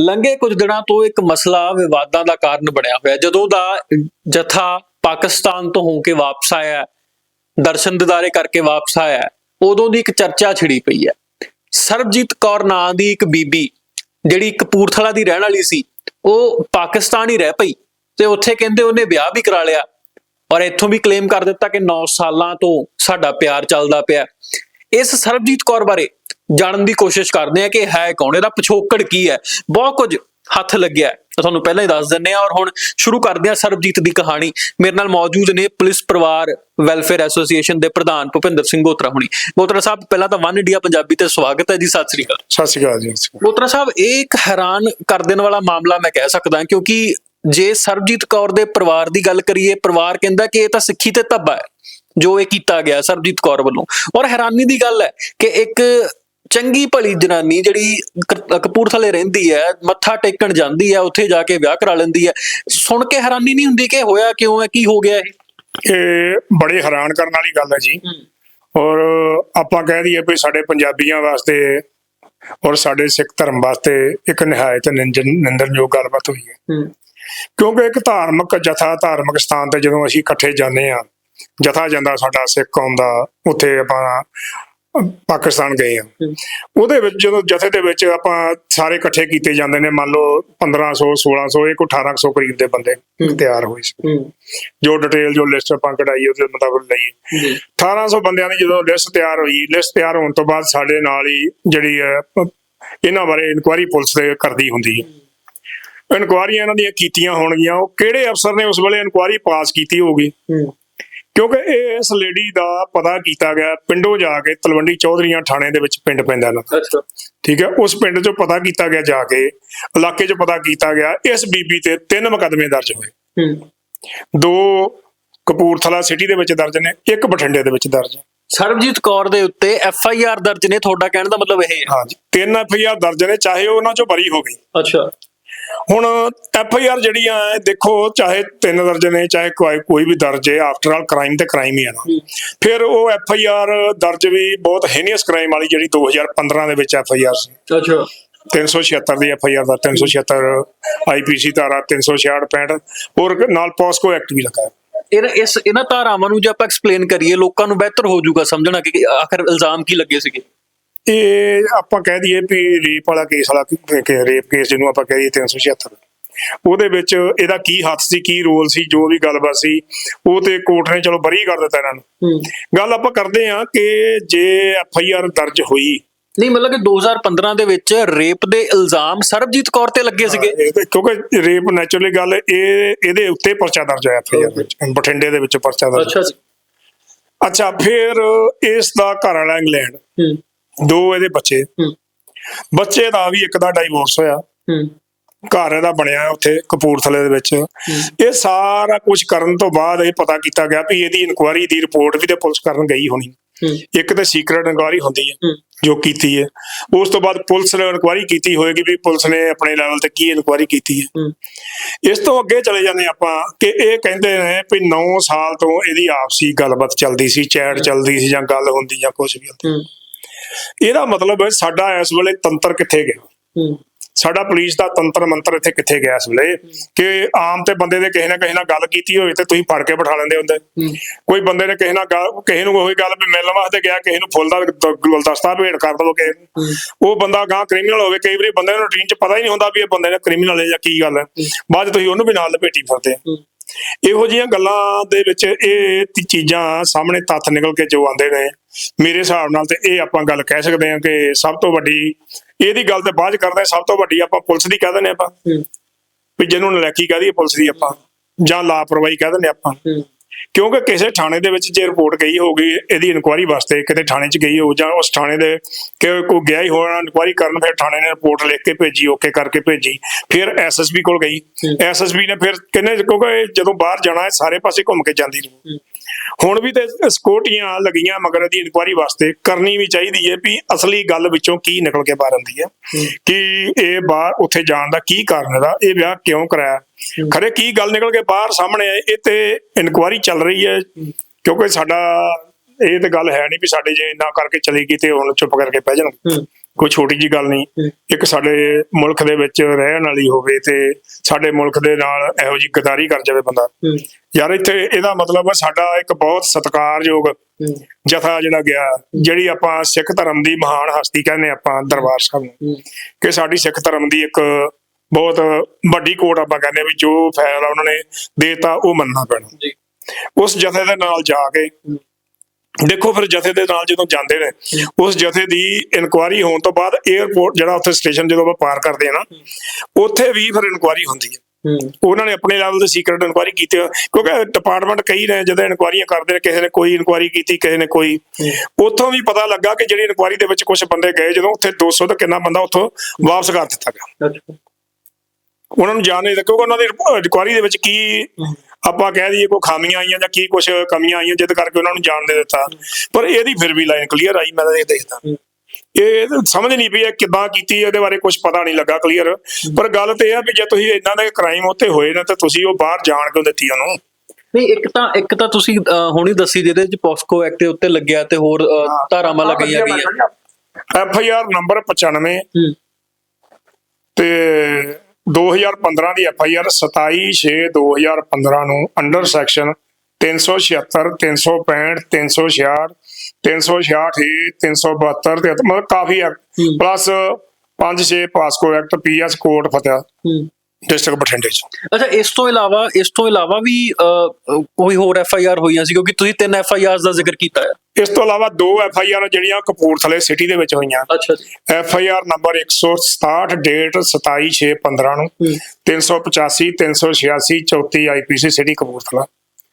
ਲੰਘੇ ਕੁਝ ਦਿਨਾਂ ਤੋਂ ਇੱਕ ਮਸਲਾ ਵਿਵਾਦਾਂ ਦਾ ਕਾਰਨ ਬਣਿਆ ਹੋਇਆ ਜਦੋਂ ਦਾ ਜਥਾ ਪਾਕਿਸਤਾਨ ਤੋਂ ਹੋ ਕੇ ਵਾਪਸ ਆਇਆ ਦਰਸ਼ਨ ਦਿਦਾਰੇ ਕਰਕੇ ਵਾਪਸ ਆਇਆ ਉਦੋਂ ਦੀ ਇੱਕ ਚਰਚਾ ਛਿੜੀ ਪਈ ਹੈ। ਸਰਬਜੀਤ ਕੌਰ ਨਾਂ ਦੀ ਇੱਕ ਬੀਬੀ, ਜਿਹੜੀ ਕਪੂਰਥਲਾ ਦੀ ਰਹਿਣ ਵਾਲੀ ਸੀ, ਉਹ ਪਾਕਿਸਤਾਨ ਹੀ ਰਹਿ ਪਈ ਤੇ ਉੱਥੇ ਕਹਿੰਦੇ ਉਹਨੇ ਵਿਆਹ ਵੀ ਕਰਾ ਲਿਆ ਔਰ ਇੱਥੋਂ ਵੀ ਕਲੇਮ ਕਰ ਦਿੱਤਾ ਕਿ 9 ਸਾਲਾਂ ਤੋਂ ਸਾਡਾ ਪਿਆਰ ਚੱਲਦਾ ਪਿਆ ਇਸ ਸਰਬਜੀਤ ਕੌਰ ਬਾਰੇ ਜਾਣਨ ਦੀ ਕੋਸ਼ਿਸ਼ ਕਰਦੇ ਆ ਕਿ ਹੈ ਕੌਣ? ਇਹਦਾ ਪਿਛੋਕੜ ਕੀ ਹੈ? ਬਹੁਤ ਕੁਝ ਹੱਥ ਲੱਗਿਆ ਤੁਹਾਨੂੰ ਪਹਿਲਾਂ ਹੀ ਦੱਸ ਦਿੰਨੇ ਆ ਔਰ ਹੁਣ ਸ਼ੁਰੂ ਕਰਦੇ ਆ ਸਰਬਜੀਤ ਦੀ ਕਹਾਣੀ। ਮੇਰੇ ਨਾਲ ਮੌਜੂਦ ਨੇ ਪੁਲਿਸ ਪਰਿਵਾਰ ਵੈਲਫੇਅਰ ਐਸੋਸੀਏਸ਼ਨ ਦੇ ਪ੍ਰਧਾਨ ਭੁਪਿੰਦਰ ਸਿੰਘ ਗੋਤਰਾ ਹੁਣੀ। ਗੋਤਰਾ ਸਾਹਿਬ ਪਹਿਲਾਂ ਤਾਂ ਵਨ ਇੰਡੀਆ ਪੰਜਾਬੀ ਤੇ ਸਵਾਗਤ ਹੈ ਜੀ। ਸਤਿ ਸ੍ਰੀ ਅਕਾਲ। ਸਤਿ ਸ਼੍ਰੀ ਅਕਾਲ ਜੀ ਗੋਤਰਾ ਸਾਹਿਬ ਇਹ ਇੱਕ ਹੈਰਾਨ ਕਰ ਦੇਣ ਵਾਲਾ ਮਾਮਲਾ ਮੈਂ ਕਹਿ ਸਕਦਾ ਕਿਉਂਕਿ ਜੇ ਸਰਬਜੀਤ ਕੌਰ ਦੇ ਪਰਿਵਾਰ ਦੀ ਗੱਲ ਕਰੀਏ ਪਰਿਵਾਰ ਕਹਿੰਦਾ ਕਿ ਇਹ ਤਾਂ ਸਿੱਖੀ ਤੇ ਧੱਬਾ ਹੈ ਜੋ ਇਹ ਕੀਤਾ ਗਿਆ ਸਰਬਜੀਤ ਕੌਰ ਵੱਲੋਂ। ਔਰ ਹੈਰਾਨੀ ਦੀ ਗੱਲ ਹੈ ਕਿ ਇੱਕ ਚੰਗੀ ਭਲੀ ਜਨਾਨੀ ਜਿਹੜੀ ਕਪੂਰਥਲੇ ਰਹਿੰਦੀ ਹੈ ਮੱਥਾ ਟੇਕਣ ਜਾਂਦੀ ਹੈ ਉੱਥੇ ਜਾ ਕੇ ਵਿਆਹ ਕਰਾ ਲੈਂਦੀ ਹੈ। ਸੁਣ ਕੇ ਹੈਰਾਨੀ ਨਹੀਂ ਹੁੰਦੀ ਕਿ ਹੋਇਆ ਕਿਉਂ ਹੈ ਕੀ ਹੋ ਗਿਆ ਇਹ? ਇਹ ਬੜੇ ਹੈਰਾਨ ਕਰਨ ਵਾਲੀ ਗੱਲ ਹੈ ਜੀ। ਔਰ ਆਪਾਂ ਕਹਿ ਦਈਏ ਵੀ ਸਾਡੇ ਪੰਜਾਬੀਆਂ ਵਾਸਤੇ ਔਰ ਸਾਡੇ ਸਿੱਖ ਧਰਮ ਵਾਸਤੇ ਇੱਕ ਨਿਹਾਇਤ ਨਿੰਦਨ- ਨਿੰਦਣਯੋਗ ਗੱਲਬਾਤ ਹੋਈ ਹੈ। ਕਿਉਂਕਿ ਇੱਕ ਧਾਰਮਿਕ ਜਥਾ ਧਾਰਮਿਕ ਸਥਾਨ ਤੇ ਜਦੋਂ ਅਸੀਂ ਇਕੱਠੇ ਜਾਂਦੇ ਆ ਜਥਾ ਜਾਂਦਾ ਸਾਡਾ ਸਿੱਖ ਕੌਮ ਦਾ ਉੱਥੇ ਆਪਾਂ ਪਾਕਿਸਤਾਨ ਗਏ ਆ। ਉਹਦੇ ਵਿੱਚ ਜਦੋਂ ਜਥੇ ਦੇ ਵਿੱਚ ਆਪਾਂ ਸਾਰੇ ਇਕੱਠੇ ਕੀਤੇ ਜਾਂਦੇ ਨੇ ਮੰਨ ਲਓ 1500 1600 ਇੱਕ 1800 ਕਰੀਬ ਦੇ ਬੰਦੇ ਤਿਆਰ ਹੋਏ ਸੀ। ਜੋ ਡਿਟੇਲ ਜੋ ਲਿਸਟ ਆਪਾਂ ਕਢਾਈ ਉਹਦੇ ਮੁਤਾਬਕ ਲਈ। ਜੀ 1800 ਬੰਦਿਆਂ ਦੀ ਜਦੋਂ ਲਿਸਟ ਤਿਆਰ ਹੋਈ ਲਿਸਟ ਤਿਆਰ ਹੋਣ ਤੋਂ ਬਾਅਦ ਸਾਡੇ ਨਾਲ ਹੀ ਜਿਹੜੀ ਇਹਨਾਂ ਬਾਰੇ ਇਨਕੁਆਇਰੀ ਪੁਲਿਸ ਦੇ ਕਰਦੀ ਹੁੰਦੀ ਹੈ। ਇਨਕੁਆਇਰੀਆਂ ਇਹਨਾਂ ਦੀਆਂ ਕੀਤੀਆਂ ਹੋਣਗੀਆਂ। ਉਹ ਕਿਹੜੇ ਅਫਸਰ ਨੇ ਉਸ ਵੇਲੇ ਇਨਕੁਆਇਰੀ ਪਾਸ ਕੀਤੀ ਹੋਊਗੀ? ਕਿਉਂਕਿ ਇਹ ਇਸ ਲੇਡੀ ਦਾ ਪਤਾ ਕੀਤਾ ਗਿਆ ਪਿੰਡੋਂ ਜਾ ਕੇ ਤਲਵੰਡੀ ਚੌਧਰੀਆਂ ਥਾਣੇ ਦੇ ਵਿੱਚ ਪਿੰਡ ਪੈਂਦਾ ਇਹਨਾਂ ਦਾ। ਅੱਛਾ। ਠੀਕ ਹੈ ਉਸ ਪਿੰਡ 'ਚੋਂ ਪਤਾ ਕੀਤਾ ਗਿਆ ਜਾ ਕੇ ਇਲਾਕੇ 'ਚ ਪਤਾ ਕੀਤਾ ਗਿਆ ਇਸ ਬੀਬੀ ਤੇ ਤਿੰਨ ਮੁਕੱਦਮੇ ਦਰਜ ਹੋਏ। ਦੋ ਕਪੂਰਥਲਾ ਸਿਟੀ ਦੇ ਵਿੱਚ ਦਰਜ ਨੇ ਇੱਕ ਬਠਿੰਡੇ ਦੇ ਵਿੱਚ ਦਰਜ ਹੈ। ਸਰਬਜੀਤ ਕੌਰ ਦੇ ਉੱਤੇ ਐਫ ਆਈ ਆਰ ਦਰਜ ਨੇ ਤੁਹਾਡਾ ਕਹਿਣ ਦਾ ਮਤਲਬ ਇਹ ਹੈ। ਹਾਂਜੀ ਤਿੰਨ ਐਫ ਆਈ ਆਰ ਦਰਜ ਨੇ ਚਾਹੇ ਉਹ ਉਹਨਾਂ 'ਚੋਂ ਬਰੀ ਹੋ ਗਈ। ਅੱਛਾ। ਹੁਣ ਐਫ ਆਈ ਆਰ ਜਿਹੜੀਆਂ ਦੇਖੋ ਚਾਹੇ ਤਿੰਨ ਦਰਜ ਨੇ ਚਾਹੇ ਕੋਈ ਕੋਈ ਵੀ ਦਰਜ ਹੈ ਆਫਟਰ ਆਲ ਕ੍ਰਾਈਮ ਤੇ ਕ੍ਰਾਈਮ ਹੀ ਹੈ ਨਾ। ਫਿਰ ਉਹ ਐਫ ਆਈ ਆਰ ਦਰਜ ਵੀ ਬਹੁਤ ਹੈਨੀਅਸ ਕ੍ਰਾਈਮ ਵਾਲੀ ਜਿਹੜੀ 2015 ਦੇ ਵਿੱਚ ਐਫ ਆਈ ਆਰ ਸੀ। ਅੱਛਾ। 376 ਦੀ ਐਫ ਆਈ ਆਰ ਦਾ 376 ਆਈਪੀਸੀ ਧਾਰਾ 366 65 ਹੋਰ ਨਾਲ ਪੋਸਕੋ ਐਕਟ ਵੀ ਲੱਗਾ। ਇਹ ਇਸ ਇਹਨਾਂ ਧਾਰਾਵਾਂ ਨੂੰ ਜੇ ਆਪਾਂ ਐਕਸਪਲੇਨ ਕਰੀਏ ਲੋਕਾਂ ਨੂੰ ਬਿਹਤਰ ਹੋ ਜਾਊਗਾ ਸਮਝਣਾ ਕਿ ਆਖਰ ਇਲਜ਼ਾਮ ਕੀ ਲੱਗੇ ਸੀਗੇ? ਇਹ ਆਪਾਂ ਕਹਿ ਦਈਏ ਵੀ ਰੇਪ ਵਾਲਾ ਕੇਸ ਵਾਲਾ ਕਿ- ਰੇਪ ਕੇਸ ਜਿਹਨੂੰ ਆਪਾਂ ਕਹਿ ਦਈਏ 376 ਉਹਦੇ ਵਿੱਚ ਇਹਦਾ ਕੀ ਹੱਥ ਸੀ ਕੀ ਰੋਲ ਸੀ ਜੋ ਵੀ ਗੱਲਬਾਤ ਸੀ ਉਹ ਤੇ ਕੋਰਟ ਨੇ ਚਲੋ ਬਰੀ ਕਰ ਦਿੱਤਾ ਇਹਨਾਂ ਨੂੰ। ਗੱਲ ਆਪਾਂ ਕਰਦੇ ਹਾਂ ਕਿ ਜੇ ਐਫ ਆਈ ਆਰ ਦਰਜ ਹੋਈ। ਨਹੀਂ ਮਤਲਬ ਕਿ 2015 ਦੇ ਵਿੱਚ ਰੇਪ ਦੇ ਇਲਜ਼ਾਮ ਸਰਬਜੀਤ ਕੌਰ ਤੇ ਲੱਗੇ ਸੀਗੇ। ਕਿਉਂਕਿ ਰੇਪ ਨੈਚੁਰਲੀ ਗੱਲ ਇਹ ਇਹਦੇ ਉੱਤੇ ਪਰਚਾ ਦਰਜ ਹੋਇਆ ਐਫ ਆਈ ਆਰ ਵਿੱਚ ਬਠਿੰਡੇ ਦੇ ਵਿੱਚ ਪਰਚਾ ਦਰਜ ਅੱਛਾ ਜੀ। ਅੱਛਾ ਫਿਰ ਇਸ ਦਾ ਘਰ ਵਾਲਾ ਇੰਗਲੈਂਡ। ਹੂੰ। ਦੋ ਇਹਦੇ ਬੱਚੇ। ਹੂੰ। ਬੱਚੇ ਦਾ ਵੀ ਇੱਕ ਦਾ ਡਾਈਵੋਰਸ ਹੋਇਆ। ਹੂੰ। ਘਰ ਇਹਦਾ ਬਣਿਆ ਉੱਥੇ ਕਪੂਰਥਲੇ ਦੇ ਵਿੱਚ। ਇਹ ਸਾਰਾ ਕੁਝ ਕਰਨ ਤੋਂ ਬਾਅਦ ਇਹ ਪਤਾ ਕੀਤਾ ਗਿਆ ਵੀ ਇਹਦੀ ਇਨਕੁਆਇਰੀ ਦੀ ਰਿਪੋਰਟ ਵੀ ਤੇ ਪੁਲਿਸ ਕਰਨ ਗਈ ਹੋਣੀ। ਇੱਕ ਤੇ ਸੀਕ੍ਰੀਟ ਇਨਕੁਆਇਰੀ ਹੁੰਦੀ ਹੈ। ਜੋ ਕੀਤੀ ਹੈ। ਉਸ ਤੋਂ ਬਾਅਦ ਪੁਲਿਸ ਨੇ ਇਨਕੁਆਇਰੀ ਕੀਤੀ ਹੋਏਗੀ ਵੀ ਪੁਲਿਸ ਨੇ ਆਪਣੇ ਲੈਵਲ ਤੇ ਕੀ ਇਨਕੁਆਇਰੀ ਕੀਤੀ ਹੈ। ਇਸ ਤੋਂ ਅੱਗੇ ਚਲੇ ਜਾਂਦੇ ਆਪਾਂ ਕਿ ਇਹ ਕਹਿੰਦੇ ਨੇ ਵੀ 9 ਸਾਲ ਤੋਂ ਇਹਦੀ ਆਪਸੀ ਗੱਲਬਾਤ ਚੱਲਦੀ ਸੀ ਚੈਟ ਚੱਲਦੀ ਸੀ ਜਾਂ ਗੱਲ ਹੁੰਦੀ ਜਾਂ ਕੁਝ ਵੀ ਹੁੰਦਾ। ਇਹਦਾ ਮਤਲਬ ਹੈ ਸਾਡਾ ਇਸ ਵੇਲੇ ਤੰਤਰ ਕਿੱਥੇ ਗਿਆ? ਸਾਡਾ ਪੁਲਿਸ ਦਾ ਤੰਤਰ ਮੰਤਰ ਇੱਥੇ ਕਿੱਥੇ ਗਿਆ ਇਸ ਵੇਲੇ? ਕਿ ਆਮ ਤੇ ਬੰਦੇ ਦੇ ਕਿਸੇ ਨਾ ਕਿਸੇ ਨਾਲ ਗੱਲ ਕੀਤੀ ਹੋਵੇ ਤੇ ਤੁਸੀਂ ਫੜ ਕੇ ਬਿਠਾ ਲੈਂਦੇ ਹੁੰਦੇ। ਕੋਈ ਬੰਦੇ ਨੇ ਕਿਸੇ ਨਾਲ ਕਿਸੇ ਨੂੰ ਉਹੀ ਗੱਲ ਵੀ ਮਿਲਣ ਵਾਸਤੇ ਗਿਆ ਕਿਸੇ ਨੂੰ ਫੁੱਲ ਦਾ ਦ- ਗੁਲਦਸਤਾ ਭੇਟ ਕਰ ਦਵੋ ਕਿਸੇ ਨੂੰ। ਉਹ ਬੰਦਾ ਗਾਂ ਕ੍ਰਿਮੀਨਲ ਹੋਵੇ ਕਈ ਵਾਰੀ ਬੰਦੇ ਨੂੰ ਰੂਟੀਨ 'ਚ ਪਤਾ ਹੀ ਨਹੀਂ ਹੁੰਦਾ ਵੀ ਇਹ ਬੰਦੇ ਨੇ ਕ੍ਰਿਮੀਨਲ ਹੈ ਜਾਂ ਕੀ ਗੱਲ ਹੈ। ਬਾਅਦ 'ਚ ਤੁਸੀਂ ਉਹਨੂੰ ਵੀ ਨਾਲ ਲਪੇਟੀ ਫਿਰਦੇ। ਇਹੋ ਜਿਹੀਆਂ ਗੱਲਾਂ ਦੇ ਵਿੱਚ ਇਹ ਚੀਜ਼ਾਂ ਸਾਹਮਣੇ ਤੱਥ ਨਿਕਲ ਕੇ ਜੋ ਆਉਂਦੇ ਨੇ ਮੇਰੇ ਹਿਸਾਬ ਨਾਲ ਤੇ ਇਹ ਆਪਾਂ ਗੱਲ ਕਹਿ ਸਕਦੇ ਹਾਂ ਕਿ ਸਭ ਤੋਂ ਵੱਡੀ ਇਹਦੀ ਗੱਲ ਤੇ ਬਾਅਦ ਕਰਦੇ ਸਭ ਤੋਂ ਵੱਡੀ ਆਪਾਂ ਪੁਲਿਸ ਦੀ ਕਹਿ ਦਿੰਦੇ ਆਪਾਂ। ਵੀ ਜਿਹਨੂੰ ਨਲਾਇਕੀ ਕਹਿ ਦਈਏ ਪੁਲਿਸ ਦੀ ਆਪਾਂ ਜਾਂ ਲਾਪਰਵਾਹੀ ਕਹਿ ਦਿੰਦੇ ਆਪਾਂ। ਕਿਉਂਕਿ ਕਿਸੇ ਥਾਣੇ ਦੇ ਵਿੱਚ ਜੇ ਰਿਪੋਰਟ ਗਈ ਹੋਊਗੀ ਇਹਦੀ ਇਨਕੁਆਇਰੀ ਵਾਸਤੇ ਕਿਤੇ ਥਾਣੇ 'ਚ ਗਈ ਹੋਊ ਜਾਂ ਉਸ ਥਾਣੇ ਦੇ ਕਿ ਕੋਈ ਗਿਆ ਹੀ ਹੋਣਾ ਇਨਕੁਆਇਰੀ ਕਰਨ ਫਿਰ ਥਾਣੇ ਨੇ ਰਿਪੋਰਟ ਲਿਖ ਕੇ ਭੇਜੀ ਓਕੇ ਕਰਕੇ ਭੇਜੀ ਫਿਰ ਐਸਐਸਪੀ ਕੋਲ ਗਈ। ਐਸਐਸਪੀ ਨੇ ਫਿਰ ਕਿੰਨੇ ਕਿਉਂਕਿ ਜਦੋਂ ਬਾਹਰ ਜਾਣਾ ਹੈ ਸਾਰੇ ਪਾਸੇ ਘੁੰਮ ਕੇ ਜਾਂਦੀ ਰਹੂ। ਹੁਣ ਵੀ ਤੇ ਸਕੋਟੀਆਂ ਲੱਗੀਆਂ ਮਗਰ ਇਹਦੀ ਇਨਕੁਆਇਰੀ ਵਾਸਤੇ ਕਰਨੀ ਵੀ ਚਾਹੀਦੀ ਹੈ ਵੀ ਅਸਲੀ ਗੱਲ ਵਿੱਚੋਂ ਕੀ ਨਿਕਲ ਕੇ ਬਾਹਰ ਆਉਂਦੀ ਹੈ। ਕਿ ਇਹ ਬਾਹਰ ਉੱਥੇ ਜਾਣ ਦਾ ਕੀ ਕਾਰਨ ਇਹਦਾ ਇਹ ਵਿਆਹ ਕਿਉਂ ਕਰਾਇਆ? ਖਰੇ ਕੀ ਗੱਲ ਨਿਕਲ ਕੇ ਬਾਹਰ ਸਾਹਮਣੇ ਆਏ ਇਹ ਤੇ ਇਨਕੁਆਇਰੀ ਚੱਲ ਰਹੀ ਹੈ। ਕਿਉਂਕਿ ਸਾਡਾ ਇਹ ਤੇ ਗੱਲ ਹੈ ਨਹੀਂ ਵੀ ਸਾਡੇ ਜੇ ਇੰਨਾ ਕਰਕੇ ਚਲੀ ਗਈ ਤੇ ਹੁਣ ਚੁੱਪ ਕਰਕੇ ਬਹਿ ਜਾਣ। ਹੂੰ। ਕੋਈ ਛੋਟੀ ਜੀ ਗੱਲ ਨਹੀਂ। ਹੂੰ। ਇੱਕ ਸਾਡੇ ਮੁਲਕ ਦੇ ਵਿੱਚ ਰਹਿਣ ਵਾਲੀ ਹੋਵੇ ਤੇ ਸਾਡੇ ਮੁਲਕ ਦੇ ਨਾਲ ਇਹੋ ਜੀ ਗਦਾਰੀ ਕਰ ਜਾਵੇ ਬੰਦਾ। ਹੂੰ। ਯਾਰ ਇੱਥੇ ਇਹਦਾ ਮਤਲਬ ਆ ਸਾਡਾ ਇੱਕ ਬਹੁਤ ਸਤਿਕਾਰਯੋਗ ਹੂੰ। ਜਥਾ ਜਿਹੜਾ ਗਿਆ ਜਿਹੜੀ ਆਪਾਂ ਸਿੱਖ ਧਰਮ ਦੀ ਮਹਾਨ ਹਸਤੀ ਕਹਿੰਦੇ ਆਪਾਂ ਦਰਬਾਰ ਸਾਹਿਬ ਨੂੰ। ਹੂੰ। ਕਿ ਸਾਡੀ ਸਿੱਖ ਧਰਮ ਦੀ ਇੱਕ ਬਹੁਤ ਵੱਡੀ ਕੋਟ ਆਪਾਂ ਕਹਿੰਦੇ ਵੀ ਜੋ ਫੈਸਲਾ ਉਹਨਾਂ ਨੇ ਦੇਤਾ ਉਹ ਮੰਨਣਾ ਪੈਣਾ। ਉਸ ਜਥੇ ਦੇ ਨਾਲ ਜਾ ਕੇ ਦੇਖੋ ਫਿਰ ਜਥੇ ਦੇ ਨਾਲ ਜਦੋਂ ਜਾਂਦੇ ਨੇ ਉਸ ਜਥੇ ਦੀ ਇਨਕੁਆਰੀ ਹੋਣ ਤੋਂ ਬਾਅਦ 에어ਪੋਰਟ ਜਿਹੜਾ ਉੱਥੇ ਸਟੇਸ਼ਨ ਜਦੋਂ ਆਪਾਂ ਪਾਰ ਕਰਦੇ ਆ ਨਾ ਉੱਥੇ ਵੀ ਫਿਰ ਇਨਕੁਆਰੀ ਹੁੰਦੀ ਹੈ। ਉਹਨਾਂ ਨੇ ਆਪਣੇ ਲੈਵਲ ਤੇ ਸੀਕ੍ਰੀਟ ਇਨਕੁਆਰੀ ਕੀਤੀ ਕਿਉਂਕਿ ਡਿਪਾਰਟਮੈਂਟ ਕਈ ਨੇ ਜਦੋਂ ਇਨਕੁਆਰੀਆਂ ਕਰਦੇ ਨੇ ਕਿਸੇ ਨੇ ਕੋਈ ਇਨਕੁਆਰੀ ਕੀਤੀ ਕਿਸੇ ਨੇ ਕੋਈ। ਉੱਥੋਂ ਵੀ ਪਤਾ ਲੱਗਾ ਕਿ ਜਿਹੜੀ ਇਨਕੁਆਰੀ ਦੇ ਵਿੱਚ ਕੁਝ ਬੰਦੇ ਗਏ ਜਦੋਂ ਉੱਥੇ 200 ਤੋਂ ਕਿੰਨਾ ਬੰਦਾ ਉੱਥੋਂ ਵਾਪਸ ਕਰ ਦਿੱਤਾ ਗਿਆ। ਉਹਨਾਂ ਨੂੰ ਜਾਣ ਨਹੀਂ ਦਿੱਤਾ ਕਿਉਂਕਿ ਉਹਨਾਂ ਦੀ ਇਨਕੁਆਰੀ ਦੇ ਵਿੱਚ ਕੀ ਆਪਾਂ ਕਹਿ ਦਈਏ ਕੋਈ ਖਾਮੀਆਂ ਆਈਆਂ ਜਾਂ ਕੀ ਕੁਝ ਕਮੀਆਂ ਆਈਆਂ ਜਿੱਦ ਕਰਕੇ ਉਹਨਾਂ ਨੂੰ ਜਾਣ ਦੇ ਦਿੱਤਾ। ਪਰ ਇਹਦੀ ਫਿਰ ਵੀ ਲਾਈਨ ਕਲੀਅਰ ਆਈ ਮੈਂ ਤਾਂ ਇਹ ਦੇਖਦਾ। ਇਹ ਸਮਝ ਨਹੀਂ ਪਈ ਕਿੱਦਾਂ ਕੀਤੀ ਇਹਦੇ ਬਾਰੇ ਕੁਝ ਪਤਾ ਨਹੀਂ ਲੱਗਾ ਕਲੀਅਰ ਪਰ ਗੱਲ ਤੇ ਇਹ ਆ ਵੀ ਜੇ ਤੁਸੀਂ ਇਦਾਂ ਦੇ ਕ੍ਰਾਈਮ ਉੱਤੇ ਹੋਏ ਨੇ ਤਾਂ ਤੁਸੀਂ ਉਹ ਬਾਹਰ ਜਾਣ ਕਿਉਂ ਦਿੱਤੀ ਉਹਨੂੰ? ਨਹੀਂ ਇੱਕ ਤਾਂ ਇੱਕ ਤਾਂ ਤੁਸੀਂ ਹੁਣੀ ਦੱਸੀ ਜਿਹਦੇ ਚ ਪੋਸਕੋ ਐਕਟ ਦੇ ਉੱਤੇ ਲੱਗਿਆ ਤੇ ਹੋਰ ਧਾਰਾਵਾਂ ਲਗਾਈਆਂ ਗਈਆਂ। ਐਫ ਆਈ ਆਰ ਨੰਬਰ 95 ਹੂੰ। ਤੇ 2015 ਦੀ ਐਫ ਆਈ ਆਰ 27 6 2015 ਨੂੰ ਅੰਡਰ ਸੈਕਸ਼ਨ 376 365 366 366 372 ਤੇ ਮਤਲਬ ਕਾਫੀ ਹੂੰ। Plus 5 6 POCSO act PS Kot Fatta district ਬਠਿੰਡੇ ਚ। ਅੱਛਾ ਇਸ ਤੋਂ ਇਲਾਵਾ ਇਸ ਤੋਂ ਇਲਾਵਾ ਵੀ ਕੋਈ ਹੋਰ ਐਫ ਆਈ ਆਰ ਹੋਈਆਂ ਸੀ ਕਿਉਂਕਿ ਤੁਸੀਂ ਤਿੰਨ ਐਫ ਆਈ ਆਰਸ ਦਾ ਜ਼ਿਕਰ ਕੀਤਾ ਹੈ। ਇਸ ਤੋਂ ਇਲਾਵਾ ਦੋ ਐਫ ਆਈ ਆਰ ਜਿਹੜੀਆਂ ਕਪੂਰਥਲੇ ਸਿਟੀ ਦੇ ਵਿੱਚ ਹੋਈਆਂ। ਅੱਛਾ ਜੀ। F I R number 167 date 27615 ਨੂੰ। ਹੂੰ। 385 386 34 ਆਈਪੀਸੀ ਸਿਟੀ ਕਪੂਰਥਲਾ।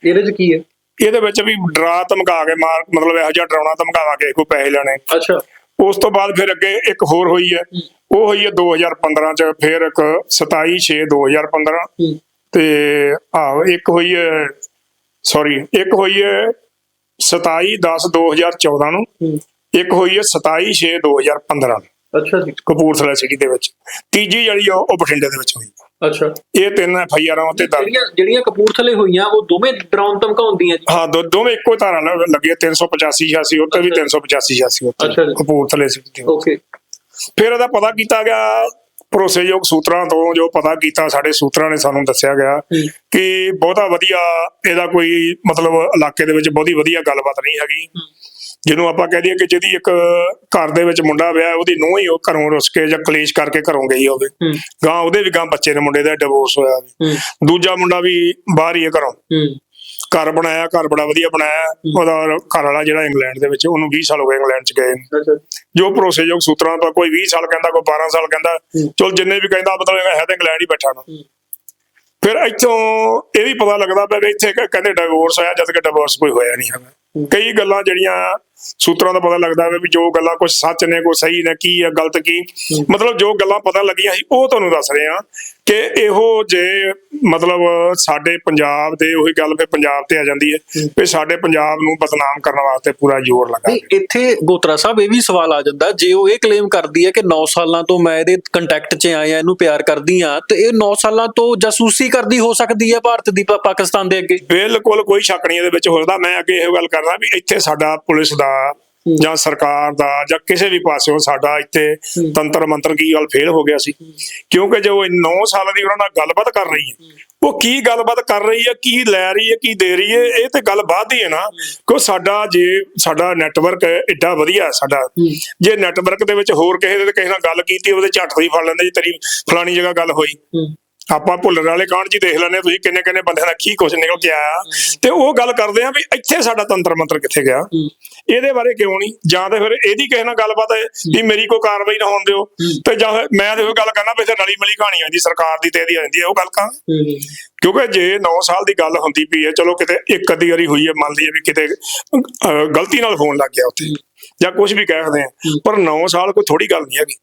ਇਹਦੇ ਚ ਕੀ ਹੈ? ਇਹਦੇ ਵਿੱਚ ਵੀ ਡਰਾ ਧਮਕਾ ਕੇ ਮਾਰ ਮਤਲਬ ਇਹੋ ਜਿਹਾ ਡਰਾਉਣਾ ਧਮਕਾਵਾ ਕੇ ਕੋਈ ਪੈਸੇ ਲੈਣੇ। ਅੱਛਾ। ਉਸ ਤੋਂ ਬਾਅਦ ਫਿਰ ਅੱਗੇ ਇੱਕ ਹੋਰ ਹੋਈ ਹੈ। ਉਹ ਹੋਈ ਹੈ 2015 ਚ ਫਿਰ ਇੱਕ 27 6 2015 ਹੂੰ। ਤੇ ਆਹੋ ਇੱਕ ਹੋਈ ਹੈ ਸੌਰੀ ਇੱਕ ਹੋਈ ਹੈ 27 10 2014 ਨੂੰ। ਇੱਕ ਹੋਈ ਹੈ 27 6 2015 ਨੂੰ। ਅੱਛਾ ਜੀ। ਕਪੂਰਥਲਾ ਸਿਟੀ ਦੇ ਵਿੱਚ। ਤੀਜੀ ਜਿਹੜੀ ਉਹ ਬਠਿੰਡੇ ਦੇ ਵਿੱਚ ਹੋਈ। ਅੱਛਾ। ਇਹ ਤਿੰਨ ਐਫ ਆਈ ਆਰਾਂ ਉੱਤੇ ਦਰਜ। ਜਿਹੜੀਆਂ ਜਿਹੜੀਆਂ ਕਪੂਰਥਲੇ ਹੋਈਆਂ ਉਹ ਦੋਵੇਂ ਡਰਾਉਣ ਧਮਕਾਉਂਦੀਆਂ ਜੀ। ਹਾਂ ਦੋ ਦੋਵੇਂ ਇੱਕੋ ਹੀ ਧਾਰਾ ਨਾਲ ਲੱਗੇ 385 86 ਉੱਤੇ ਵੀ 385 86 ਉੱਤੇ ਅੱਛਾ ਜੀ। ਕਪੂਰਥਲੇ ਵਿੱਚ। ਓਕੇ। ਫਿਰ ਇਹਦਾ ਪਤਾ ਕੀਤਾ ਗਿਆ ਭਰੋਸੇਯੋਗ ਸੂਤਰਾਂ ਤੋਂ ਜੋ ਪਤਾ ਕੀਤਾ ਸਾਡੇ ਸੂਤਰਾਂ ਨੇ ਸਾਨੂੰ ਦੱਸਿਆ ਗਿਆ ਹੂੰ। ਕਿ ਬਹੁਤਾ ਵਧੀਆ ਇਹਦਾ ਕੋਈ ਮਤਲਬ ਇਲਾਕੇ ਦੇ ਵਿੱਚ ਬਹੁਤੀ ਵਧੀਆ ਗੱਲਬਾਤ ਨਹੀਂ ਹੈਗੀ। ਜਿਹਨੂੰ ਆਪਾਂ ਕਹਿ ਦਈਏ ਕਿ ਜਿਹਦੀ ਇੱਕ ਘਰ ਦੇ ਵਿੱਚ ਮੁੰਡਾ ਵਿਆਹ ਉਹਦੀ ਨੂੰਹ ਹੀ ਉਹ ਘਰੋਂ ਰੁੱਸ ਕੇ ਜਾਂ ਕਲੇਸ਼ ਕਰਕੇ ਘਰੋਂ ਗਈ ਹੋਵੇ। ਗਾਂ ਉਹਦੇ ਵੀ ਗਾਂ ਬੱਚੇ ਨੇ ਮੁੰਡੇ ਦਾ ਡਿਵੋਰਸ ਹੋਇਆ ਦੂਜਾ ਮੁੰਡਾ ਵੀ ਬਾਹਰ ਹੀ ਹੈ। ਘਰੋਂ ਬਣਾਇਆ ਘਰ ਬੜਾ ਵਧੀਆ ਬਣਾਇਆ। ਉਹਦਾ ਘਰ ਵਾਲਾ ਜਿਹੜਾ ਇੰਗਲੈਂਡ ਦੇ ਵਿੱਚ ਉਹਨੂੰ 20 ਸਾਲ ਹੋ ਗਏ ਇੰਗਲੈਂਡ ਚ ਗਏ ਨੂੰ। ਜੋ ਭਰੋਸੇਯੋਗ ਸੂਤਰਾਂ ਤੋਂ ਕੋਈ 20 ਸਾਲ ਕਹਿੰਦਾ ਕੋਈ 12 ਸਾਲ ਕਹਿੰਦਾ ਚਲ ਜਿੰਨੇ ਵੀ ਕਹਿੰਦਾ ਮਤਲਬ ਹੈ ਤਾਂ ਇੰਗਲੈਂਡ ਹੀ ਬੈਠਾ ਨਾ। ਫਿਰ ਇੱਥੋਂ ਇਹ ਵੀ ਪਤਾ ਲੱਗਦਾ ਪਿਆ ਵੀ ਇੱਥੇ ਕਹਿੰਦੇ ਡਿਵੋਰਸ ਹੋਇਆ ਜਦ ਕਿ ਡਿਵੋਰਸ ਕੋਈ ਹੋਇਆ ਨਹੀਂ ਹੈਗਾ। ਕਈ ਗੱਲਾਂ ਜਿਹੜੀਆਂ ਸੂਤਰਾਂ ਦਾ ਪਤਾ ਲੱਗਦਾ ਵਾ ਵੀ ਜੋ ਗੱਲਾਂ ਕੁਝ ਸੱਚ ਨੇ ਕੋਈ ਸਹੀ ਨੇ ਕੀ ਹੈ ਗਲਤ ਕੀ। ਮਤਲਬ ਜੋ ਗੱਲਾਂ ਪਤਾ ਲੱਗੀਆਂ ਸੀ ਉਹ ਤੁਹਾਨੂੰ ਦੱਸ ਰਹੇ ਆ ਕਿ ਇਹੋ ਜੇ ਮਤਲਬ ਸਾਡੇ ਪੰਜਾਬ ਦੇ ਉਹੀ ਗੱਲ ਫਿਰ ਪੰਜਾਬ ਤੇ ਆ ਜਾਂਦੀ ਹੈ ਵੀ ਸਾਡੇ ਪੰਜਾਬ ਨੂੰ ਬਦਨਾਮ ਕਰਨ ਵਾਸਤੇ ਪੂਰਾ ਜ਼ੋਰ ਲੱਗਾ ਇੱਥੇ ਗੋਤਰਾ ਸਾਹਿਬ ਇਹ ਵੀ ਸਵਾਲ ਆ ਜਾਂਦਾ ਜੇ ਉਹ ਇਹ ਕਲੇਮ ਕਰਦੀ ਹੈ ਕਿ 9 ਸਾਲਾਂ ਤੋਂ ਮੈਂ ਇਹਦੇ ਕੰਟੈਕਟ 'ਚ ਆਇਆ ਇਹਨੂੰ ਪਿਆਰ ਕਰਦੀ ਆ ਤੇ ਇਹ 9 ਸਾਲਾਂ ਤੋਂ ਜਾਸੂਸੀ ਕਰਦੀ ਹੋ ਸਕਦੀ ਹੈ ਭਾਰਤ ਦੀ ਪਾਕਿਸਤਾਨ ਦੇ ਅੱਗੇ? ਬਿਲਕੁਲ ਕੋਈ ਸ਼ੱਕ ਨਹੀਂ ਇਹਦੇ ਵਿੱਚ ਹੋਦਾ ਮੈਂ ਅੱਗੇ ਇਹੋ ਗੱਲ ਕਰਦਾ ਵੀ ਇੱਥੇ ਸਾਡਾ ਪੁਲਿਸ ਦਾ ਜਾਂ ਸਰਕਾਰ ਦਾ ਜਾਂ ਕਿਸੇ ਵੀ ਪਾਸਿਓਂ ਸਾਡਾ ਇੱਥੇ ਤੰਤਰ ਮੰਤਰ ਕੀ ਗੱਲ ਫੇਲ ਹੋ ਗਿਆ ਸੀ? ਕਿਉਂਕਿ ਜੋ 9 ਸਾਲ ਦੀ ਉਹਨਾਂ ਨਾਲ ਗੱਲਬਾਤ ਕਰ ਰਹੀ ਹੈ ਉਹ ਕੀ ਗੱਲਬਾਤ ਕਰ ਰਹੀ ਹੈ ਕੀ ਲੈ ਰਹੀ ਹੈ ਕੀ ਦੇ ਰਹੀ ਹੈ ਇਹ ਤੇ ਗੱਲ ਬਾਅਦ ਦੀ ਹੈ ਨਾ। ਕਿਉਂ ਸਾਡਾ ਜੇ ਸਾਡਾ ਨੈਟਵਰਕ ਐਡਾ ਵਧੀਆ ਸਾਡਾ। ਜੇ ਨੈਟਵਰਕ ਦੇ ਵਿੱਚ ਹੋਰ ਕਿਸੇ ਦੇ ਕਿਸੇ ਨਾਲ ਗੱਲ ਕੀਤੀ ਉਹਦੇ ਝੱਟ ਹੀ ਫੜ ਲੈਂਦੇ ਜੀ ਤੇਰੀ ਫਲਾਣੀ ਜਗ੍ਹਾ ਗੱਲ ਹੋਈ। ਆਪਾਂ ਭੁੱਲਰ ਵਾਲੇ ਕਾਂਡ ਜੀ ਦੇਖ ਹਾਂ ਤੁਸੀਂ ਕਿੰਨੇ ਕਿੰਨੇ ਬੰਦਿਆਂ ਦਾ ਕੀ ਕੁਝ ਨਿਕਲ ਕੇ ਆਇਆ। ਤੇ ਉਹ ਗੱਲ ਕਰਦੇ ਆ ਵੀ ਇੱਥੇ ਸਾਡਾ ਤੰਤਰ ਮੰਤਰ ਕਿੱਥੇ ਗਿਆ? ਇਹਦੇ ਬਾਰੇ ਕਿਉਂ ਨਹੀਂ? ਜਾਂ ਤੇ ਫਿਰ ਇਹਦੀ ਕਿਸੇ ਨਾਲ ਗੱਲਬਾਤ ਹੈ ਵੀ ਮੇਰੀ ਕੋਈ ਕਾਰਵਾਈ ਨਾ ਹੋਣ ਦਿਓ। ਤੇ ਜਾਂ ਮੈਂ ਤੇ ਉਹ ਗੱਲ ਕਰਨਾ ਵੀ ਰਲੀ ਮਿਲੀ ਕਹਾਣੀ ਆਂਦੀ ਸਰਕਾਰ ਦੀ ਤੇ ਇਹਦੀ ਆਂਦੀ ਹੈ ਉਹ ਗੱਲ ਕਾਂ ਕਿਉਂਕਿ ਜੇ 9 ਸਾਲ ਦੀ ਗੱਲ ਹੁੰਦੀ ਪਈ ਹੈ ਚਲੋ ਕਿਤੇ ਇੱਕ ਅੱਧੀ ਵਾਰੀ ਹੋਈ ਹੈ ਮੰਨ ਲਈਏ ਵੀ ਕਿਤੇ ਗਲਤੀ ਨਾਲ ਫੋਨ ਲੱਗ ਗਿਆ ਉੱਥੇ ਜਾਂ ਕੁਝ ਵੀ ਕਹਿ ਸਕਦੇ ਆ ਪਰ 9 ਸਾਲ ਕੋਈ ਥੋੜੀ ਗੱਲ ਨਹੀਂ ਹੈਗੀ।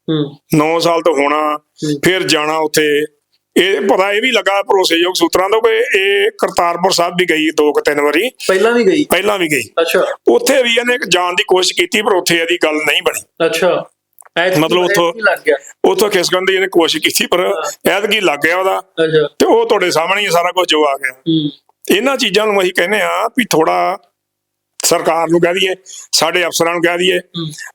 9 ਸਾਲ ਤੋਂ ਹੋਣਾ ਫਿਰ ਜਾਣਾ ਉੱਥੇ ਇਹ ਪਤਾ ਇਹ ਵੀ ਲੱਗਾ ਭਰੋਸੇਯੋਗ ਸੂਤਰਾਂ ਤੋਂ ਕਿ ਇਹ ਕਰਤਾਰਪੁਰ ਸਾਹਿਬ ਵੀ ਗਈ ਦੋ ਕੁ ਤਿੰਨ ਵਾਰੀ। ਪਹਿਲਾਂ ਵੀ ਗਈ? ਪਹਿਲਾਂ ਵੀ ਗਈ। ਅੱਛਾ। ਉੱਥੇ ਵੀ ਇਹਨੇ ਜਾਣ ਦੀ ਕੋਸ਼ਿਸ਼ ਕੀਤੀ ਪਰ ਉੱਥੇ ਇਹਦੀ ਗੱਲ ਨਹੀਂ ਬਣੀ। ਅੱਛਾ। ਮਤਲਬ ਉੱਥੋਂ- ਐਤਕੀ ਲੱਗ ਗਿਆ। ਉੱਥੋਂ ਖਿਸਕਣ ਦੀ ਇਹਨੇ ਕੋਸ਼ਿਸ਼ ਕੀਤੀ ਪਰ ਐਤਕੀ ਲੱਗ ਗਿਆ ਉਹਦਾ। ਅੱਛਾ। ਤੇ ਉਹ ਤੁਹਾਡੇ ਸਾਹਮਣੇ ਹੀ ਸਾਰਾ ਕੁਝ ਜੋ ਆ ਗਿਆ। ਹੂੰ। ਇਹਨਾਂ ਚੀਜ਼ਾਂ ਨੂੰ ਅਸੀਂ ਕਹਿੰਦੇ ਆ ਵੀ ਥੋੜਾ ਸਰਕਾਰ ਨੂੰ ਕਹਿ ਦਈਏ ਸਾਡੇ ਅਫਸਰਾਂ ਨੂੰ ਕਹਿ ਦਈਏ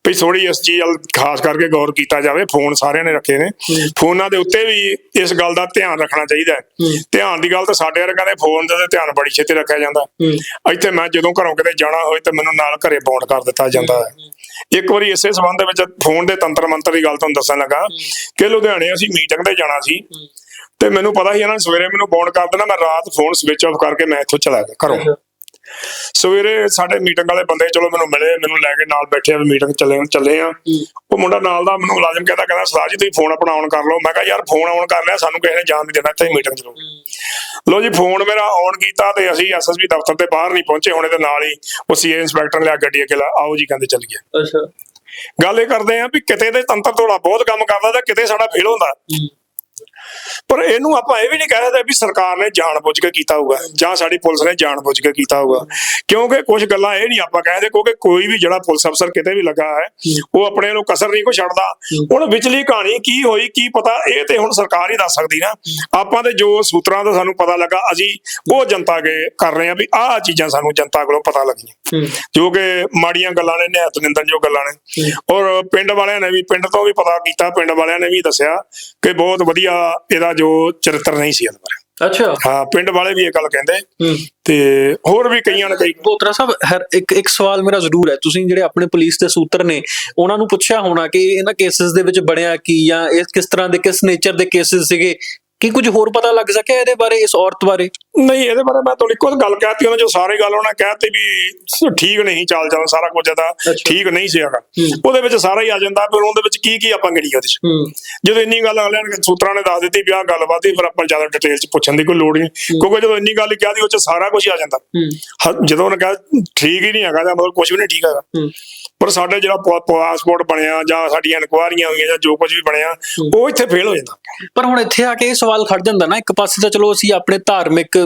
ਵੀ ਥੋੜੀ ਇਸ ਚੀਜ਼ ਵੱਲ ਖਾਸ ਕਰਕੇ ਗੌਰ ਕੀਤਾ ਜਾਵੇ ਫੋਨ ਸਾਰਿਆਂ ਨੇ ਰੱਖੇ ਨੇ। ਫੋਨਾਂ ਦੇ ਉੱਤੇ ਵੀ ਇਸ ਗੱਲ ਦਾ ਧਿਆਨ ਰੱਖਣਾ ਚਾਹੀਦਾ ਹੈ। ਧਿਆਨ ਦੀ ਗੱਲ ਤਾਂ ਸਾਡੇ ਵਰਗਿਆਂ ਦੇ ਫੋਨ ਦਾ ਤਾਂ ਧਿਆਨ ਬੜੀ ਛੇਤੀ ਰੱਖਿਆ ਜਾਂਦਾ। ਇੱਥੇ ਮੈਂ ਜਦੋਂ ਘਰੋਂ ਕਿਤੇ ਜਾਣਾ ਹੋਵੇ ਤਾਂ ਮੈਨੂੰ ਨਾਲ ਘਰੇ ਬੌਂਡ ਕਰ ਦਿੱਤਾ ਜਾਂਦਾ ਹੈ। ਇੱਕ ਵਾਰੀ ਇਸੇ ਸੰਬੰਧ ਦੇ ਵਿੱਚ ਫੋਨ ਦੇ ਤੰਤਰ ਮੰਤਰ ਦੀ ਗੱਲ ਤੁਹਾਨੂੰ ਦੱਸਣ ਲੱਗਾ। ਕਿ ਲੁਧਿਆਣੇ ਅਸੀਂ ਮੀਟਿੰਗ ਤੇ ਜਾਣਾ ਸੀ ਤੇ ਮੈਨੂੰ ਪਤਾ ਸੀ ਇਹਨਾਂ ਨੇ ਸਵੇਰੇ ਮੈਨੂੰ ਬੌਂਡ ਕਰ ਦੇਣਾ ਮੈਂ ਰਾਤ ਫੋਨ ਸਵਿਚ ਆਫ ਕਰਕੇ ਮੈਂ ਇੱਥੋਂ ਚਲਾ ਗਿਆ ਘਰੋਂ। ਸਵੇਰੇ ਸਾਡੇ ਮੀਟਿੰਗ ਵਾਲੇ ਬੰਦੇ ਚਲੋ ਮੈਨੂੰ ਮਿਲੇ ਮੈਨੂੰ ਲੈ ਕੇ ਨਾਲ ਬੈਠੇ ਆ ਮੀਟਿੰਗ ਚੱਲੇ ਚੱਲੇ ਆ। ਉਹ ਮੁੰਡਾ ਨਾਲ ਦਾ ਮੈਨੂੰ ਮੁਲਾਜ਼ਮ ਕਹਿੰਦਾ ਕਹਿੰਦਾ ਸਰਦਾਰ ਜੀ ਤੁਸੀਂ ਫੋਨ ਆਪਣਾ ਆਨ ਕਰ ਲਓ। ਮੈਂ ਕਿਹਾ ਯਾਰ ਫੋਨ ਆਨ ਕਰ ਲਿਆ ਸਾਨੂੰ ਕਿਸੇ ਨੇ ਜਾਣ ਨਹੀਂ ਦੇਣਾ ਇੱਥੇ ਮੀਟਿੰਗ ਚ ਲਓ ਲੋ ਜੀ ਫੋਨ ਮੇਰਾ ਆਨ ਕੀਤਾ ਤੇ ਅਸੀਂ ਐਸਐਸਬੀ ਦਫ਼ਤਰ ਦੇ ਬਾਹਰ ਨਹੀਂ ਪਹੁੰਚੇ ਹੋਣੇ ਤੇ ਨਾਲ ਹੀ ਉਹ ਸੀਏ ਇੰਸਪੈਕਟਰ ਲਿਆ ਗੱਡੀ ਲਾ ਆਓ ਜੀ ਕਹਿੰਦੇ ਚੱਲ ਗਿਆ ਅੱਛਾ। ਗੱਲ ਇਹ ਕਰਦੇ ਆ ਵੀ ਕਿਤੇ ਤੇ ਤੰਤਰ ਥੋੜਾ ਬਹੁਤ ਕੰਮ ਕਰਦਾ ਤੇ ਕਿਤੇ ਸਾਡਾ ਫੇਲ ਹੁੰਦਾ। ਪਰ ਇਹਨੂੰ ਆਪਾਂ ਇਹ ਵੀ ਨਹੀਂ ਕਹਿ ਸਕਦੇ ਵੀ ਸਰਕਾਰ ਨੇ ਜਾਣਬੁੱਝ ਕੇ ਕੀਤਾ ਹੋਊਗਾ ਜਾਂ ਸਾਡੀ ਪੁਲਿਸ ਨੇ ਜਾਣਬੁੱਝ ਕੇ ਕੀਤਾ ਹੋਊਗਾ। ਕਿਉਂਕਿ ਕੁਝ ਗੱਲਾਂ ਇਹ ਨਹੀਂ ਆਪਾਂ ਕਹਿੰਦੇ ਕਿਉਂਕਿ ਕੋਈ ਵੀ ਜਿਹੜਾ ਪੁਲਿਸ ਅਫਸਰ ਕਿਤੇ ਵੀ ਲੱਗਾ ਹੈ ਉਹ ਆਪਣੇ ਨੂੰ ਕਸਰ ਨਹੀਂ ਕੋ ਛੱਡਦਾ। ਹੁਣ ਵਿਚਲੀ ਕਹਾਣੀ ਕੀ ਹੋਈ ਕੀ ਪਤਾ ਇਹ ਤੇ ਹੁਣ ਸਰਕਾਰ ਹੀ ਦੱਸ ਸਕਦੀ ਨਾ। ਆਪਾਂ ਤੇ ਜੋ ਸੂਤਰਾਂ ਦਾ ਸਾਨੂੰ ਪਤਾ ਲੱਗਾ ਅਸੀਂ ਉਹ ਜਨਤਾ ਅੱਗੇ ਕਰ ਰਹੇ ਹਾਂ ਵੀ ਆਹ ਚੀਜ਼ਾਂ ਸਾਨੂੰ ਜਨਤਾ ਕੋਲੋਂ ਪਤਾ ਲੱਗੀਆਂ। ਜੋ ਕਿ ਮਾੜੀਆਂ ਗੱਲਾਂ ਨੇ ਨਿਹਤ ਨਿੰਦਣਯੋਗ ਗੱਲਾਂ ਨੇ। ਔਰ ਪਿੰਡ ਵਾਲਿਆਂ ਨੇ ਵੀ ਪਿੰਡ ਤੋਂ ਵੀ ਪਤਾ ਕੀਤਾ ਪਿੰਡ ਵਾਲਿਆਂ ਨੇ ਵੀ ਦੱਸਿਆ ਕਿ ਬਹੁਤ ਵਧੀਆ ਇਹਦਾ ਜੋ ਚਰਿੱਤਰ ਨਹੀਂ ਸੀ ਬਾਰੇ ਅੱਛਾ। ਹਾਂ ਪਿੰਡ ਵਾਲੇ ਵੀ ਇਹ ਗੱਲ ਕਹਿੰਦੇ। ਤੇ ਹੋਰ ਵੀ ਕਈਆਂ ਨੇ ਕਈ ਬੋਤਰਾ ਸਾਹਿਬ ਹਰ ਇੱਕ ਇੱਕ ਸਵਾਲ ਮੇਰਾ ਜ਼ਰੂਰ ਹੈ। ਤੁਸੀਂ ਜਿਹੜੇ ਆਪਣੇ ਪੁਲਿਸ ਦੇ ਸੂਤਰ ਨੇ ਉਹਨਾਂ ਨੂੰ ਪੁੱਛਿਆ ਹੋਣਾ ਕਿ ਇਹਨਾਂ ਕੇਸਿਸ ਦੇ ਵਿੱਚ ਬਣਿਆ ਕੀ ਜਾਂ ਇਹ ਕਿਸ ਤਰ੍ਹਾਂ ਦੇ ਕਿਸ ਨੇਚਰ ਦੇ ਕੇਸਿਸ ਸੀਗੇ? ਕੀ ਕੁਝ ਹੋਰ ਪਤਾ ਲੱਗ ਸਕਿਆ ਇਹਦੇ ਬਾਰੇ ਇਸ ਔਰਤ ਬਾਰੇ? ਨਹੀਂ ਇਹਦੇ ਬਾਰੇ ਮੈਂ ਤੁਹਾਨੂੰ ਇੱਕੋ ਗੱਲ ਕਹਿਤੀ ਉਹਨਾਂ ਜੋ ਸਾਰੇ ਗੱਲ ਉਹਨਾਂ ਕਹਿਤੀ ਵੀ ਠੀਕ ਨਹੀਂ ਚੱਲ ਜਾਂਦਾ ਸਾਰਾ ਕੁਝ ਇਹਦਾ ਠੀਕ ਨਹੀਂ ਸੀ ਹੈਗਾ। ਉਹਦੇ ਵਿੱਚ ਸਾਰਾ ਹੀ ਆ ਜਾਂਦਾ ਪਰ ਉਹਦੇ ਵਿੱਚ ਕੀ ਕੀ ਆਪਾਂ ਗੜੀਏ ਉਹਦੇ ਚ? ਹੂੰ। ਜਦੋਂ ਇੰਨੀ ਗੱਲ ਅਗਲਿਆਂ ਨੇ ਸੂਤਰਾਂ ਨੇ ਦੱਸ ਦਿੱਤੀ ਵੀ ਆਹ ਗੱਲਬਾਤ ਹੀ ਫਿਰ ਆਪਾਂ ਜ਼ਿਆਦਾ ਡਿਟੇਲ ਚ ਪੁੱਛਣ ਦੀ ਕੋਈ ਲੋੜ ਨਹੀਂ। ਕਿਉਂਕਿ ਜਦੋਂ ਇੰਨੀ ਗੱਲ ਕਿਹਾ ਦੀ ਉਹ ਚ ਸਾਰਾ ਕੁਝ ਆ ਜਾਂਦਾ। ਜਦੋਂ ਉਹਨੇ ਕਿਹਾ ਠੀਕ ਹੀ ਨਹੀਂ ਹੈਗਾ ਮਤਲਬ ਕੁਝ ਵੀ ਨਹੀਂ ਠੀਕ ਹੈਗਾ। ਪਰ ਸਾਡੇ ਜਿਹੜਾ ਪਾਸਪੋਰਟ ਬਣਿਆ ਜਾਂ ਸਾਡੀਆਂ ਇਨਕੁਆਰੀਆਂ ਹੋਈਆਂ ਜਾਂ ਜੋ ਕੁਝ ਵੀ ਬਣਿਆ ਉਹ ਇੱਥੇ ਫੇਲ ਹੋ ਜਾਂਦਾ। ਪਰ ਹੁਣ ਇੱਥੇ ਆ ਕੇ ਇਹ ਸਵਾਲ ਖੜ ਜਾਂਦਾ ਨਾ ਇੱਕ ਪਾਸੇ ਤਾਂ ਚਲੋ ਅਸੀਂ ਆਪਣੇ ਧਾਰਮਿਕ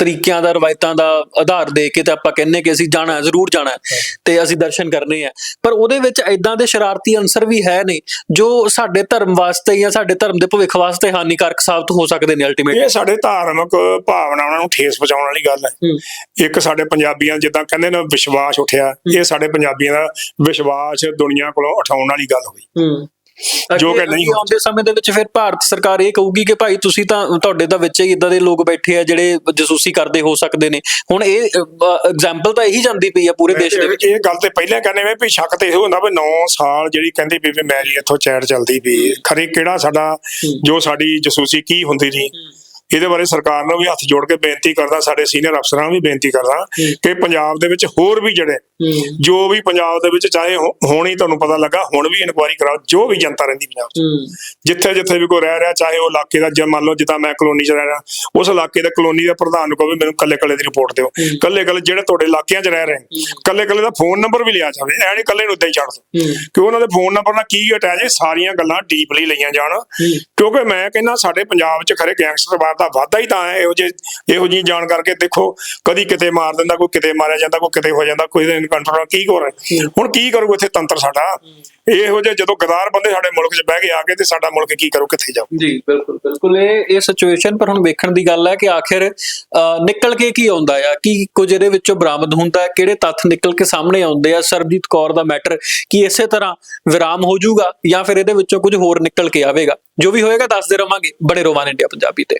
ਤਰੀਕਿਆਂ ਦਾ ਰਵਾਇਤਾਂ ਦਾ ਆਧਾਰ ਦੇ ਕੇ ਤੇ ਆਪਾਂ ਕਹਿੰਨੇ ਕਿ ਅਸੀਂ ਜਾਣਾ ਹੈ, ਜ਼ਰੂਰ ਜਾਣਾ ਹੈ ਤੇ ਅਸੀਂ ਦਰਸ਼ਨ ਕਰਨੇ ਆ ਪਰ ਉਹਦੇ ਵਿੱਚ ਐਦਾਂ ਦੇ ਸ਼ਰਾਰਤੀ ਅੰਸਰ ਵੀ ਹੈ ਨੇ ਜੋ ਸਾਡੇ ਧਰਮ ਵਾਸਤੇ ਜਾਂ ਸਾਡੇ ਧਰਮ ਦੇ ਭਵਿੱਖ ਵਾਸਤੇ ਹਾਨੀਕਾਰਕ ਸਾਬਤ ਹੋ ਸਕਦੇ ਨੇ ਅਲਟੀਮੇਟ ਇਹ ਸਾਡੇ ਧਾਰਮਿਕ ਭਾਵਨਾਵਾਂ ਨੂੰ ਠੇਸ ਪਹੁੰਚਾਉਣ ਵਾਲੀ ਗੱਲ ਹੈ। ਇੱਕ ਸਾਡੇ ਪੰਜਾਬੀਆਂ ਜਿੱਦਾਂ ਕਹਿੰਦੇ ਨੇ ਵਿਸ਼ਵਾਸ ਉੱਠਿਆ ਇਹ ਸਾਡੇ ਪੰਜਾਬੀਆਂ ਦਾ ਵਿਸ਼ਵਾਸ ਦੁਨੀਆ ਕੋਲੋਂ ਉਠਾਉਣ ਵਾਲੀ ਗੱਲ ਹੋਈ ਜੋ ਕਿ ਨਹੀਂ ਆਉਂਦੇ ਸਮੇਂ ਦੇ ਵਿੱਚ ਫਿਰ ਭਾਰਤ ਸਰਕਾਰ ਇਹ ਕਹੂਗੀ ਕਿ ਭਾਈ ਤੁਸੀਂ ਤਾਂ ਤੁਹਾਡੇ ਦਾ ਵਿੱਚ ਹੀ ਇਦਾਂ ਦੇ ਲੋਕ ਬੈਠੇ ਆ ਜਿਹੜੇ ਜਸੂਸੀ ਕਰਦੇ ਹੋ ਸਕਦੇ ਨੇ। ਹੁਣ ਇਹ ਐਗਜ਼ਾਮਪਲ ਤਾਂ ਇਹੀ ਜਾਂਦੀ ਪਈ ਆ ਪੂਰੇ ਦੇਸ਼ ਦੇ ਵਿੱਚ। ਇਹ ਗੱਲ ਤੇ ਪਹਿਲਾਂ ਕਹਿੰਦੇ ਵੇ ਵੀ ਸ਼ੱਕ ਤੇ ਇਹੋ ਹੁੰਦਾ ਵੀ 9 ਸਾਲ ਜਿਹੜੀ ਕਹਿੰਦੀ ਵੀ ਮੈਰੀ ਇੱਥੋਂ ਚੈਟ ਚੱਲਦੀ ਵੀ ਖਰੇ ਕਿਹੜਾ ਸਾਡਾ ਜੋ ਸਾਡੀ ਜਸੂਸੀ ਕੀ ਹੁੰਦੀ ਜੀ ਇਹਦੇ ਬਾਰੇ ਸਰਕਾਰ ਨੂੰ ਵੀ ਹੱਥ ਜੋੜ ਕੇ ਬੇਨਤੀ ਕਰਦਾ ਸਾਡੇ ਸੀਨੀਅਰ ਅਫਸਰਾਂ ਨੂੰ ਵੀ ਬੇਨਤੀ ਕਰਦਾ ਕਿ ਪੰਜਾਬ ਦੇ ਵਿੱਚ ਹੋਰ ਵੀ ਜਿਹੜੇ ਜੋ ਵੀ ਪੰਜਾਬ ਦੇ ਵਿੱਚ ਚਾਹੇ ਹੁਣ ਤੁਹਾਨੂੰ ਪਤਾ ਲੱਗਾ ਹੁਣ ਵੀ ਇਨਕੁਆਇਰੀ ਕਰਾਓ ਜੋ ਵੀ ਜਨਤਾ ਰਹਿੰਦੀ ਪੰਜਾਬ ਜਿੱਥੇ ਜਿੱਥੇ ਵੀ ਕੋਈ ਰਹਿ ਰਿਹਾ ਚਾਹੇ ਉਹ ਇਲਾਕੇ ਦਾ ਜੇ ਮੰਨ ਲਓ ਜਿੱਦਾਂ ਮੈਂ ਕਲੋਨੀ 'ਚ ਰਹਿ ਰਿਹਾ ਉਸ ਇਲਾਕੇ ਦੇ ਕਲੋਨੀ ਦੇ ਪ੍ਰਧਾਨ ਨੂੰ ਕਹੋ ਵੀ ਮੈਨੂੰ ਕੱਲੇ ਕੱਲੇ ਦੀ ਰਿਪੋਰਟ ਦਿਓ। ਕੱਲੇ ਕੱਲੇ ਜਿਹੜੇ ਤੁਹਾਡੇ ਇਲਾਕਿਆਂ 'ਚ ਰਹਿ ਰਹੇ ਕੱਲੇ ਕੱਲੇ ਦਾ ਫੋਨ ਨੰਬਰ ਵੀ ਲਿਆ ਜਾਵੇ ਐ ਨਹੀਂ ਕੱਲੇ ਨੂੰ ਉਦਾਂ ਹੀ ਛੱਡ ਦਿਓ ਕਿ ਉਹਨਾਂ ਦੇ ਫੋਨ ਨੰਬਰ ਨਾਲ ਕੀ ਅਟੈਚ ਹੈ ਸਾਰੀਆਂ ਗੱਲਾਂ ਡੀਪਲੀ ਲਈਆਂ ਜਾਣ। ਕਿਉਂਕਿ ਮੈਂ ਕਹਿੰਦਾ ਸਾਡੇ ਪੰਜਾਬ 'ਚ ਖਰੇ ਗੈਂਗਸਟਰਵਾਦ ਦਾ ਵਾਧਾ ਹੀ ਤਾਂ ਹੈ ਇਹੋ ਜਿਹੇ, ਇਹੋ ਜਿਹੀ ਜਾਣ ਕਰਕੇ ਦੇਖੋ, ਕਦੀ ਕਿਤੇ ਮਾਰ ਦਿੰਦਾ, ਕੋਈ ਕਿਤੇ ਮਾਰਿਆ ਜਾਂਦਾ, ਕੋਈ ਕਿਤੇ ਹੋ ਜਾਂਦਾ, ਕੋਈ ਇਨਕਾਊਂਟਰ ਕੀ ਹੋ? ਰਿਹਾ ਹੁਣ ਕੀ ਕਰੂਗਾ ਇੱਥੇ ਤੰਤਰ ਸਾਡਾ? ਇਹੋ ਜਿਹੇ ਜਦੋਂ ਗਦਾਰ ਬੰਦੇ ਸਾਡੇ ਮੁਲਕ 'ਚ ਬਹਿ ਕੇ ਆ ਕੇ ਤੇ ਸਾਡਾ ਮੁਲਕ ਕੀ ਕਰੂ, ਕਿੱਥੇ ਜਾਊ? ਜੀ, ਬਿਲਕੁਲ ਬਿਲਕੁਲ। ਇਹ ਇਹ ਸਿਚੁਏਸ਼ਨ ਪਰ ਹੁਣ ਵੇਖਣ ਦੀ ਗੱਲ ਹੈ ਕਿ ਆਖਿਰ ਨਿਕਲ ਕੇ ਕੀ ਆਉਂਦਾ ਆ? ਕੀ ਕੁਝ ਇਹਦੇ ਵਿੱਚੋਂ ਬਰਾਮਦ ਹੁੰਦਾ ਹੈ? ਕਿਹੜੇ ਤੱਥ ਨਿਕਲ ਕੇ ਸਾਹਮਣੇ ਆਉਂਦੇ ਆ? ਸਰਬਜੀਤ ਕੌਰ ਦਾ ਮੈਟਰ ਕੀ ਇਸੇ ਤਰ੍ਹਾਂ ਵਿਰਾਮ ਹੋ ਜਾਊਗਾ ਜਾਂ ਫਿਰ ਇਹਦੇ ਵਿੱਚੋਂ ਕੁਝ ਹੋਰ ਨਿਕਲ ਕੇ ਆਵੇਗਾ? ਜੋ ਵੀ ਹੋਏਗਾ, ਦੱਸਦੇ ਰਵਾਂਗੇ ਬਣੇ ਰੋਵਾਨ ਇੰਡੀਆ ਪੰਜਾਬੀ ਤੇ।